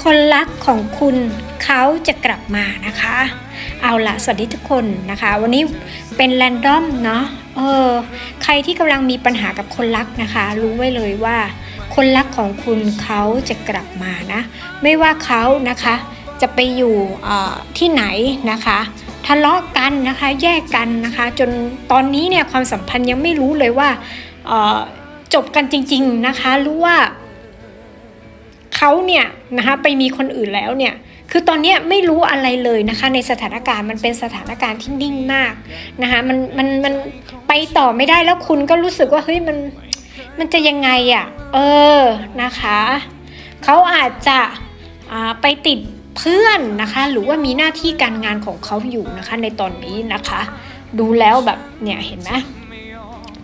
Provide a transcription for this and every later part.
คนรักของคุณเขาจะกลับมานะคะ เอาละสวัสดีทุกคนนะคะ วันนี้เป็นแรนดอมเนาะเออใครที่กำลังมีปัญหากับคนรักนะคะ รู้ไว้เลยว่า คนรักของคุณเขาจะกลับมานะ ไม่ว่าเขานะคะจะไปอยู่ที่ไหนนะคะทะเลาะกันนะคะแยกกันนะคะ จนตอนนี้เนี่ยความสัมพันธ์ยังไม่รู้เลยว่าจบกันจริง ๆนะคะ รู้ว่า เขาเนี่ยนะคะไปมีคนอื่นแล้วเนี่ยคือตอนนี้ไม่รู้อะไรเลยนะคะในสถานการณ์มันเป็นสถานการณ์ที่นิ่งมากนะคะมันมันมันไปต่อไม่ได้แล้วคุณก็รู้สึกว่าเฮ้ยมันมันจะยังไงอะ่ะเออนะคะเขาอาจจะอ่าไปติดเพื่อนนะคะหรือว่ามีหน้าที่การงานของเขาอยู่นะคะในตอนนี้นะคะ ดูแล้วแบบเนี่ยเห็นไหม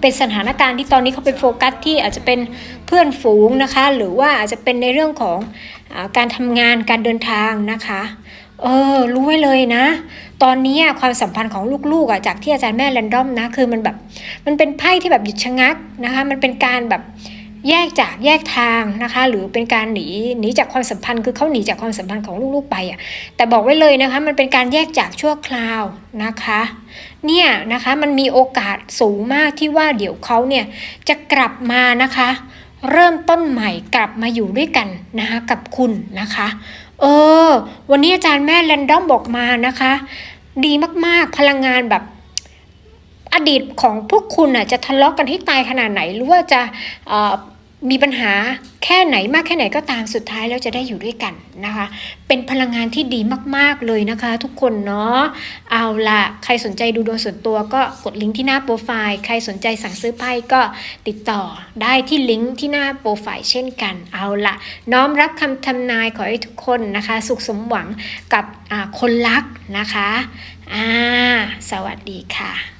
เป็นสถานการณ์ที่ตอนนี้เขาไปโฟกัสที่อาจจะเป็นเพื่อนฝูงนะคะ หรือว่าอาจจะเป็นในเรื่องของอการทำงานการเดินทางนะคะเออรู้ไว้เลยนะ ตอนนี้ความสัมพันธ์ของลูกๆอะจากที่อาจารย์แม่แรนดอมนะ คือมันแบบ มันเป็นไพ่ที่แบบหยุดชะงักนะคะ มันเป็นการแบบ แยกจากแยกทางนะคะ หรือเป็นการหนีหนีจากความสัมพันธ์คือเขาหนีจากความสัมพันธ์ของลูกๆไปอะแต่บอกไว้เลยนะคะ มันเป็นการแยกจากชั่วคราวนะคะ เนี่ยนะคะมันมีโอกาสสูงมากที่ว่าเดี๋ยวเขาเนี่ยจะกลับมานะคะ เริ่มต้นใหม่กลับมาอยู่ด้วยกันนะคะกับคุณนะคะ เออ วันนี้อาจารย์แม่แรนดอมบอกมานะคะ ดีมากๆพลังงานแบบ อดีตของพวกคุณอะจะทะเลาะกันให้ตายขนาดไหน หรือว่าจะมีปัญหาแค่ไหนมากแค่ไหนก็ตามสุดท้ายแล้วจะได้อยู่ด้วยกันนะคะ เป็นพลังงานที่ดีมาก ๆ เลยนะคะ ทุกคนเนาะเอาละใครสนใจดูดวงส่วนตัวก็กดลิงก์ที่หน้าโปรไฟล์ใครสนใจสั่งซื้อไพ่ก็ติดต่อได้ที่ลิงก์ที่หน้าโปรไฟล์เช่นกัน เอาละน้อมรับคำทำนายขอให้ทุกคนนะคะ สุขสมหวังกับคนรักนะคะอ่าสวัสดีค่ะ